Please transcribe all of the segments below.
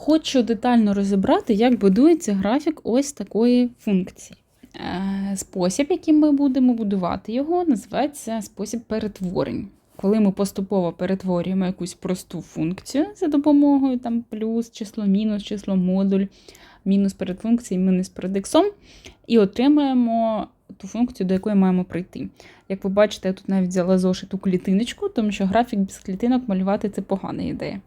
Хочу детально розібрати, як будується графік ось такої функції. Е, Спосіб, яким ми будемо будувати його, називається спосіб перетворень. Коли ми поступово перетворюємо якусь просту функцію за допомогою там, плюс, число, мінус, число, модуль, мінус перед функцією, мінус перед іксом, і отримаємо ту функцію, до якої маємо прийти. Як ви бачите, я тут навіть взяла зошиту клітиночку, тому що графік без клітинок малювати це погана ідея.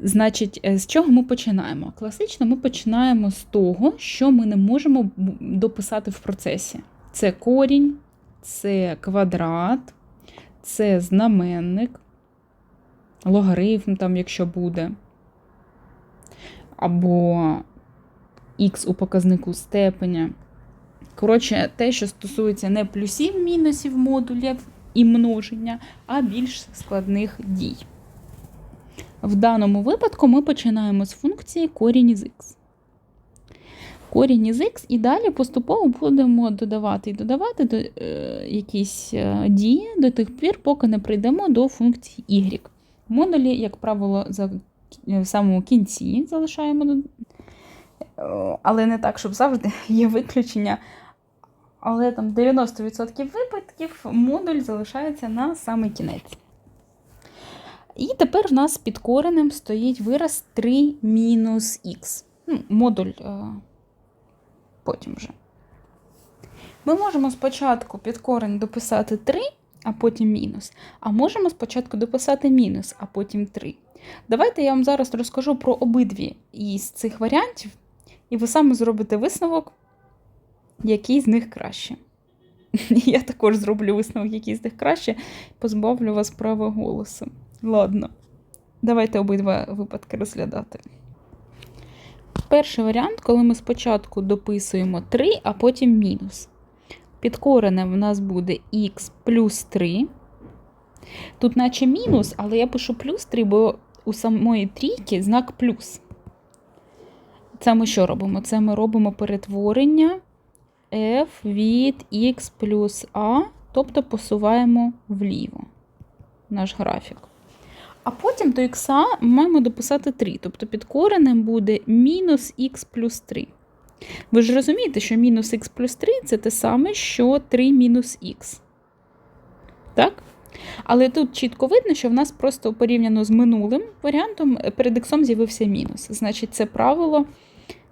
Значить, е, з чого ми починаємо? Класично ми починаємо з того, що ми не можемо дописати в процесі. Це корінь, це квадрат, це знаменник, логарифм, там, якщо буде, або х у показнику степеня. Коротше, те, що стосується не плюсів, мінусів, модулів і множення, а більш складних дій. В даному випадку ми починаємо з функції корінь із х. Корінь із х і далі поступово будемо додавати і додавати до, е, якісь е, дії до тих пір, поки не прийдемо до функції y. Модулі, як правило, за, в самому кінці залишаємо, Е, але не так, щоб завжди є виключення. Але там 90% випадків модуль залишається на самий кінець. І тепер в нас під коренем стоїть вираз 3 мінус х. Ну, модуль е, потім вже. Ми можемо спочатку під корень дописати 3, а потім мінус. А можемо спочатку дописати мінус, а потім 3. Давайте я вам зараз розкажу про обидві із цих варіантів, і ви саме зробите висновок, який з них краще. Я також зроблю висновок, який з них краще, позбавлю вас права голосу. Ладно, давайте обидва випадки розглядати. Перший варіант, коли ми спочатку дописуємо 3, а потім мінус. Під коренем в нас буде х плюс 3. Тут, наче мінус, але я пишу плюс 3, бо у самої трійки знак плюс. Це ми що робимо? Це ми робимо перетворення f від x плюс a, тобто посуваємо вліво наш графік. А потім до х маємо дописати 3, тобто під коренем буде мінус х плюс 3. Ви ж розумієте, що мінус х плюс 3 це те саме, що 3 мінус х. Так? Але тут чітко видно, що в нас просто порівняно з минулим варіантом перед іксом з'явився мінус. Значить, це правило,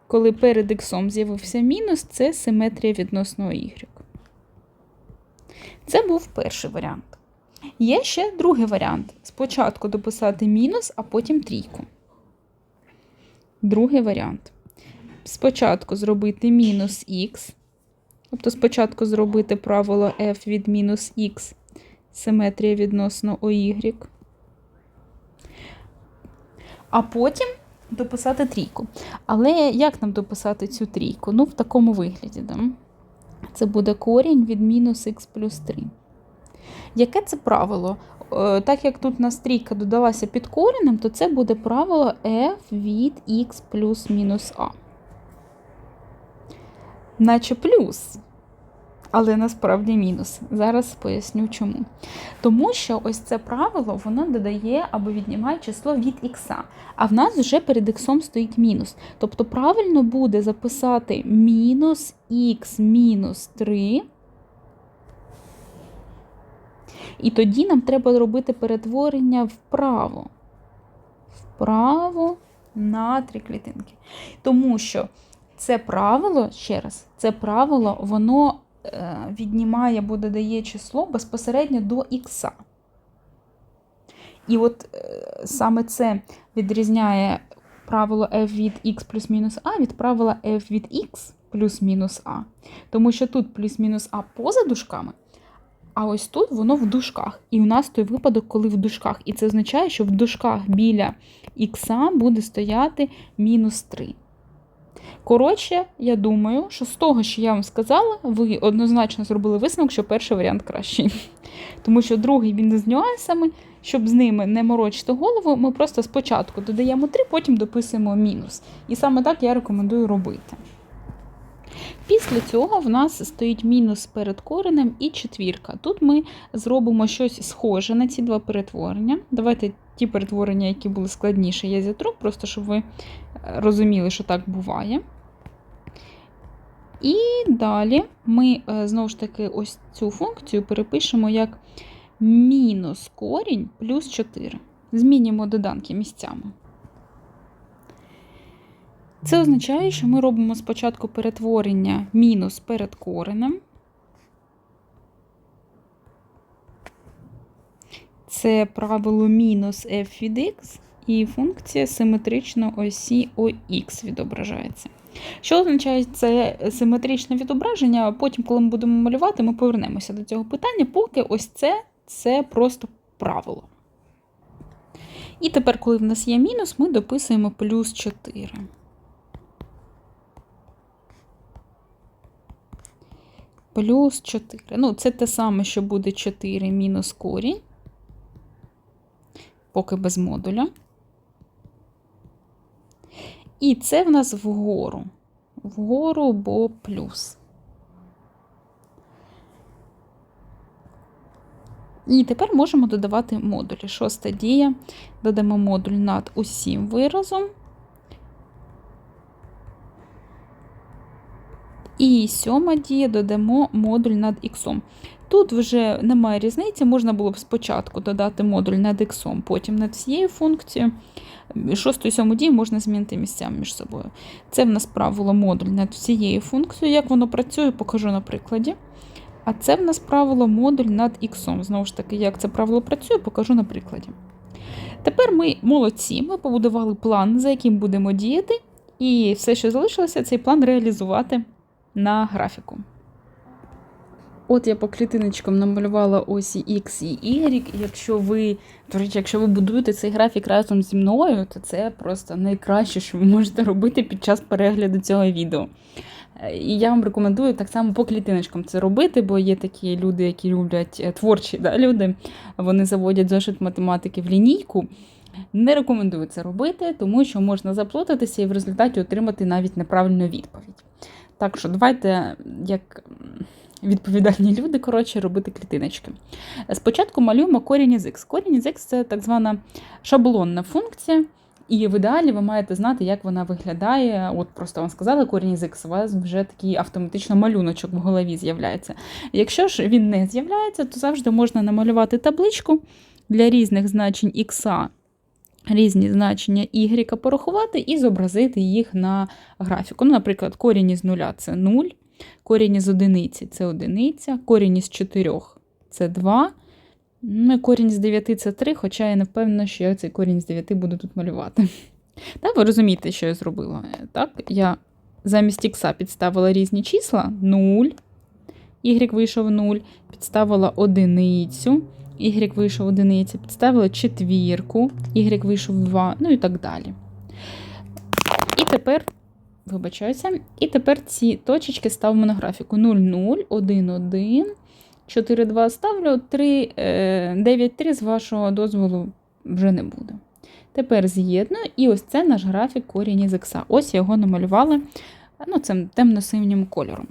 коли перед іксом з'явився мінус, це симетрія відносно y. Це був перший варіант. Є ще другий варіант. Спочатку дописати мінус, а потім трійку. Другий варіант. Спочатку зробити мінус х, тобто спочатку зробити правило f від мінус х, симетрія відносно OY. А потім дописати трійку. Але як нам дописати цю трійку? Ну, в такому вигляді. Да? Це буде корінь від мінус х плюс 3. Яке це правило? Е, Так як тут у нас трійка додалася під коренем, то це буде правило f від x плюс мінус a. Наче плюс, але насправді мінус. Зараз поясню чому. Тому що ось це правило воно додає або віднімає число від х. А в нас вже перед х стоїть мінус. Тобто правильно буде записати мінус х мінус 3. І тоді нам треба робити перетворення вправо. Вправо на три клітинки. Тому що це правило, ще раз, це правило, воно е, віднімає або додає число безпосередньо до х. І от е, саме це відрізняє правило f від x плюс мінус а від правила f від x плюс мінус а. Тому що тут плюс мінус а поза дужками, а ось тут воно в дужках. І у нас той випадок, коли в дужках. І це означає, що в дужках біля х буде стояти мінус 3. Коротше, я думаю, що з того, що я вам сказала, ви однозначно зробили висновок, що перший варіант кращий. Тому що другий він з нюансами, щоб з ними не морочити голову, ми просто спочатку додаємо 3, потім дописуємо мінус. І саме так я рекомендую робити. Після цього в нас стоїть мінус перед коренем і четвірка. Тут ми зробимо щось схоже на ці два перетворення. Давайте ті перетворення, які були складніші, я зітру, просто щоб ви е, розуміли, що так буває. І далі ми е, знову ж таки ось цю функцію перепишемо як мінус корінь плюс 4. Змінюємо доданки місцями. Це означає, що ми робимо спочатку перетворення мінус перед коренем. Це правило мінус f від x, і функція симетрично осі ОХ відображається. Що означає це симетричне відображення? Потім, коли ми будемо малювати, ми повернемося до цього питання, поки ось це це просто правило. І тепер, коли в нас є мінус, ми дописуємо плюс 4. Плюс 4. Ну, це те саме, що буде 4 мінус корінь, поки без модуля. І це в нас вгору. Вгору, бо плюс. І тепер можемо додавати модулі. Шоста дія. Додамо модуль над усім виразом. І сьома дія додамо модуль над х. Тут вже немає різниці, можна було б спочатку додати модуль над х, потім над всією функцією. Шосту і сьому дію можна змінити місцями між собою. Це в нас правило модуль над всією функцією. Як воно працює, покажу на прикладі. А це в нас правило модуль над х. Знову ж таки, як це правило працює, покажу на прикладі. Тепер ми молодці, ми побудували план, за яким будемо діяти, і все, що залишилося, цей план реалізувати на графіку. От я по клітиночкам намалювала осі X і Y. Якщо ви, до речі, якщо ви будуєте цей графік разом зі мною, то це просто найкраще, що ви можете робити під час перегляду цього відео. І я вам рекомендую так само по клітиночкам це робити, бо є такі люди, які люблять е, творчі да, люди, вони заводять зошит математики в лінійку. Не рекомендую це робити, тому що можна заплутатися і в результаті отримати навіть неправильну відповідь. Так що, давайте, як відповідальні люди, коротше, робити клітиночки. Спочатку малюємо корінь із х. Корінь із х це так звана шаблонна функція. І в ідеалі ви маєте знати, як вона виглядає. От просто вам сказали, корінь із х, у вас вже такий автоматично малюночок в голові з'являється. Якщо ж він не з'являється, то завжди можна намалювати табличку для різних значень х, різні значення y порахувати і зобразити їх на графіку. Ну, Наприклад, корінь із нуля це 0, корінь із одиниці це одиниця, корінь із 4 це 2. Ну, корінь з 9 це 3, хоча я не впевнена, що я цей корінь з 9 буду тут малювати. Так, ви розумієте, що я зробила? Так, Я замість х підставила різні числа 0, y вийшов 0, підставила одиницю, y вийшов одиниця, підставила четвірку, y вийшов 2, ну і так далі. І тепер, вибачаюся, і тепер ці точечки ставимо на графіку 0, 0, 1, 1. 4-2 ставлю, 3, 9-3 з вашого дозволу вже не буде. Тепер з'єдную, і ось це наш графік корінь із х. Ось я його намалювала ну, цим темно-синім кольором.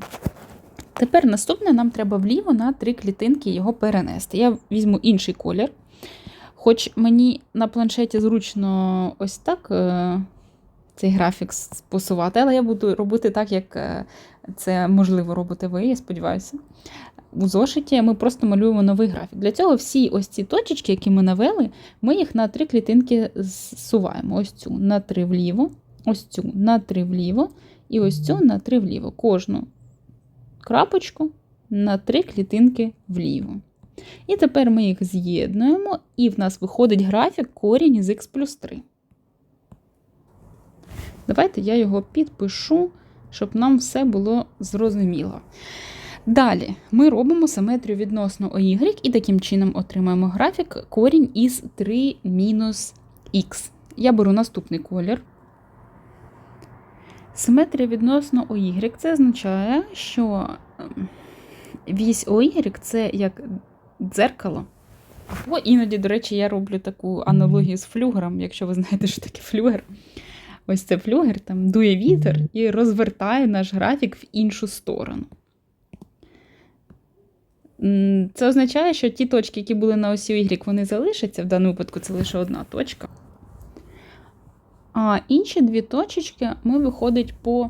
Тепер наступне нам треба вліво на три клітинки його перенести. Я візьму інший колір. Хоч мені на планшеті зручно ось так е, цей графік посувати, але я буду робити так, як е, це можливо робити ви, я сподіваюся у зошиті ми просто малюємо новий графік. Для цього всі ось ці точечки, які ми навели, ми їх на три клітинки зсуваємо. Ось цю на три вліво, ось цю на три вліво і ось цю на три вліво. Кожну крапочку на три клітинки вліво. І тепер ми їх з'єднуємо, і в нас виходить графік корінь із х плюс 3. Давайте я його підпишу, щоб нам все було зрозуміло. Далі ми робимо симетрію відносно OY і таким чином отримаємо графік корінь із 3 мінус х. Я беру наступний колір. Симетрія відносно OY це означає, що ем, вісь OY це як дзеркало. Або іноді, до речі, я роблю таку аналогію з флюгером, якщо ви знаєте, що таке флюгер. Ось це флюгер, там дує вітер і розвертає наш графік в іншу сторону. Це означає, що ті точки, які були на осі Y, вони залишаться. В даному випадку це лише одна точка. А інші дві точечки ми виходить по.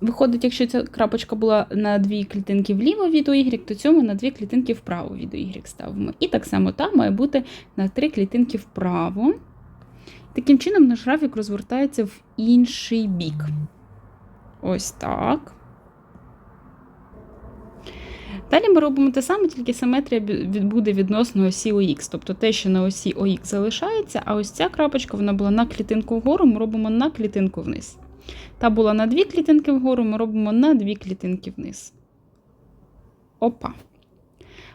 Виходить, якщо ця крапочка була на дві клітинки вліво від Y, то цьому на дві клітинки вправо від Y ставимо. І так само там має бути на три клітинки вправо. Таким чином, наш графік розвертається в інший бік. Ось так. Далі ми робимо те саме, тільки симетрія буде відносно осі ОХ. Тобто те, що на осі ОХ залишається, а ось ця крапочка вона була на клітинку вгору, ми робимо на клітинку вниз. Та була на дві клітинки вгору, ми робимо на дві клітинки вниз. Опа.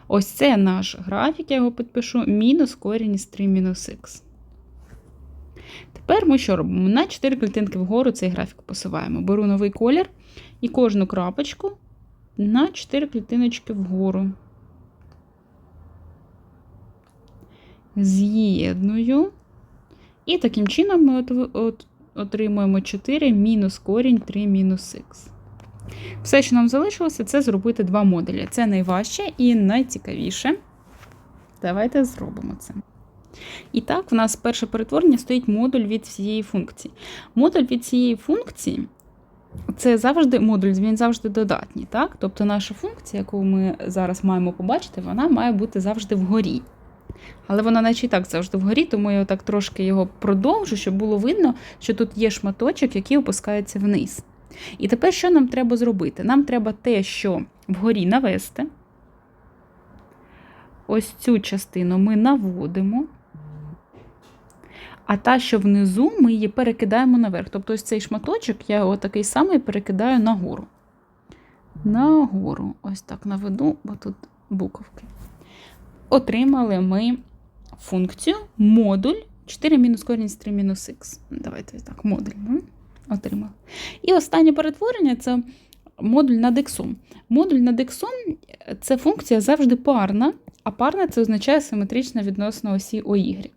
Ось це наш графік, я його підпишу, мінус корінь із 3 мінус х. Тепер ми що робимо? На 4 клітинки вгору цей графік посуваємо. Беру новий колір і кожну крапочку на 4 клітиночки вгору. З'єдную. І таким чином ми от, от, отримуємо 4 мінус корінь 3 мінус х. Все, що нам залишилося, це зробити два модулі. Це найважче і найцікавіше. Давайте зробимо це. І так, в нас перше перетворення стоїть модуль від цієї функції. Модуль від цієї функції це завжди модуль, він завжди додатній. Так? Тобто наша функція, яку ми зараз маємо побачити, вона має бути завжди вгорі. Але вона наче і так завжди вгорі, тому я так трошки його продовжу, щоб було видно, що тут є шматочок, який опускається вниз. І тепер що нам треба зробити? Нам треба те, що вгорі навести. Ось цю частину ми наводимо. А та, що внизу, ми її перекидаємо наверх. Тобто ось цей шматочок я його такий самий перекидаю нагору. Нагору. Ось так наведу, бо тут буковки. Отримали ми функцію модуль 4 мінус корінь з 3 мінус х. Давайте так, модуль. Отримали. І останнє перетворення це модуль над іксом. Модуль над іксом – це функція завжди парна, а парна це означає симетрична відносно осі OY.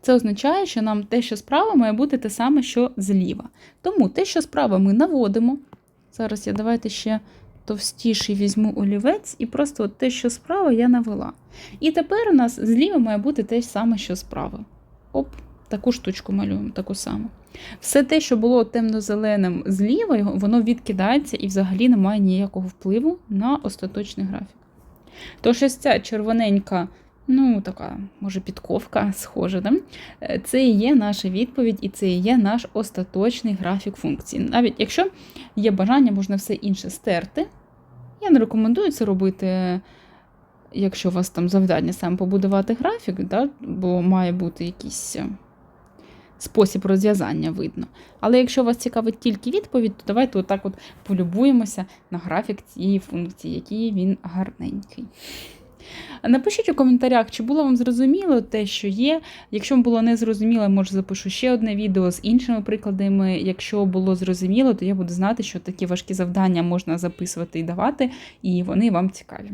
Це означає, що нам те, що справа, має бути те саме, що зліва. Тому те, що справа ми наводимо. Зараз я давайте ще товстіший візьму олівець, і просто от те, що справа, я навела. І тепер у нас зліва має бути те саме, що справа. Оп, таку штучку малюємо, таку саму. Все те, що було темно-зеленим зліва, воно відкидається і взагалі не має ніякого впливу на остаточний графік. Тож ось ця червоненька, ну така, може, підковка, схожа, да? Е, це і є наша відповідь, і це і є наш остаточний графік функції. Навіть якщо є бажання, можна все інше стерти. Я не рекомендую це робити, якщо у вас там завдання саме побудувати графік, да? бо має бути якийсь е, спосіб розв'язання видно. Але якщо вас цікавить тільки відповідь, то давайте отак от полюбуємося на графік цієї функції, який він гарненький. Напишіть у коментарях, чи було вам зрозуміло те, що є. Якщо було не зрозуміло, може запишу ще одне відео з іншими прикладами. Якщо було зрозуміло, то я буду знати, що такі важкі завдання можна записувати і давати, і вони вам цікаві.